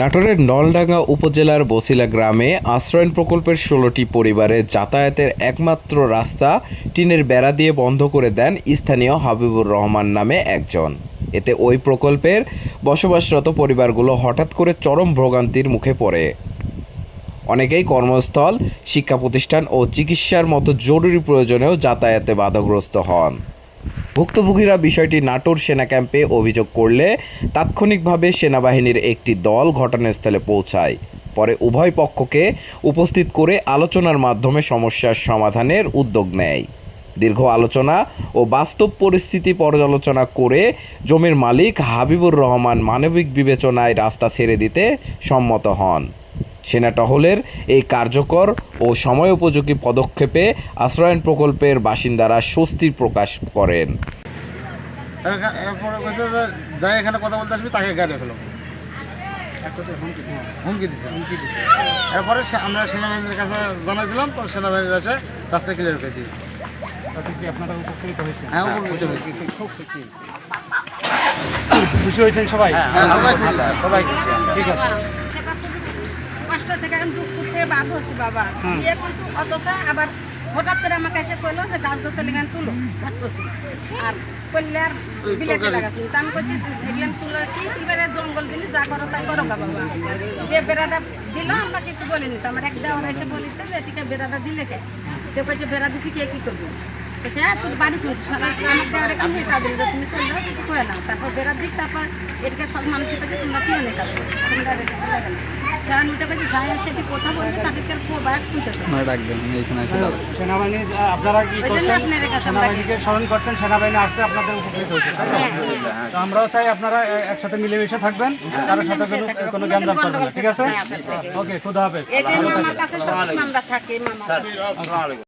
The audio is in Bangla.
নাটোরের নলডাঙ্গা উপজেলার বসিলা গ্রামে আশ্রয়ণ প্রকল্পের ষোলোটি পরিবারের যাতায়াতের একমাত্র রাস্তা টিনের বেড়া দিয়ে বন্ধ করে দেন স্থানীয় হাবিবুর রহমান নামে একজন। এতে ওই প্রকল্পের বসবাসরত পরিবারগুলো হঠাৎ করে চরম ভোগান্তির মুখে পড়ে। অনেকেই কর্মস্থল, শিক্ষা প্রতিষ্ঠান ও চিকিৎসার মতো জরুরি প্রয়োজনেও যাতায়াতে বাধাগ্রস্ত হন। ভুক্তভোগীরা বিষয়টি নাটোর সেনা ক্যাম্পে অভিযোগ করলে তাৎক্ষণিকভাবে সেনাবাহিনীর একটি দল ঘটনাস্থলে পৌঁছায়। পরে উভয় পক্ষকে উপস্থিত করে আলোচনার মাধ্যমে সমস্যার সমাধানের উদ্যোগ নেয়। দীর্ঘ আলোচনা ও বাস্তব পরিস্থিতি পর্যালোচনা করে জমির মালিক হাবিবুর রহমান মানবিক বিবেচনায় রাস্তা ছেড়ে দিতে সম্মত হন। সেনা টহলের এই কার্যকর ও সময়োপযোগী পদক্ষেপে আশ্রয়ন প্রকল্পের বাসিন্দারা স্বস্তি প্রকাশ করেন। এরপরে যাই এখানে কথা বলতে আসবি তাকে গাড়ি ফেলো হুমকি দিছে। এরপরে সে- আমরা সেনাবাহিনীর কাছে জানাইছিলাম তো সেনাবাহিনীর এসে রাস্তা ক্লিয়ার করে দিয়েছে। আপনারা উপকৃত হয়েছেন? হ্যাঁ উপকৃত হয়েছি। খুব খুশি খুশি হয়েছেন সবাই? হ্যাঁ সবাই খুশি। সবাই খুশি। ঠিক আছে। কষ্ট থেকে আমি দুঃখ করতে বাধ্য হচ্ছি বাবা। বিয়ে করতে অথচ আবার হঠাৎ করে আমাকে এসে কইলো যে গাছ গোছালি গান তুলো ঘাট আর করলে আর বিলেতে। লাগাচ্ছি আমি এগুলাম তুলো কি? তুলবে জঙ্গল জিনিস যা করো তাই করো গা বাবা। যে বেড়াটা দিল আমরা কিছু বলিনি। তো আমার এক দেওয়ার এসে বলিছে যে এটিকে বেড়াটা দিলে কে? তো কইছে বেড়া দিছি কে কি করব? বলছে হ্যাঁ তোর বাড়ি তুই আমার দেওয়ারে কি হেঁটা দিল তুমি চলে যাও কিছু করে তারপর বেড়া দিক তারপর এদিকে সব মানুষের কাছে তোমরা কি এনে কাজ করো? তোমরা কথা বলবে তাদেরকে হবে। সেনাবাহিনী আপনারা কি সেনাবাহিনীকে স্মরণ করছেন সেনাবাহিনী আসছে আপনাদের উপকৃত তো? হ্যাঁ। আমরাও চাই আপনারা একসাথে মিলেমিশে থাকবেন কারোর সাথে কোনো কোনো জ্ঞানদান করবেন না ঠিক আছে? ওকে খুদা হাফেজ। এই কাছে সব আমরা থাকি মামার কাছে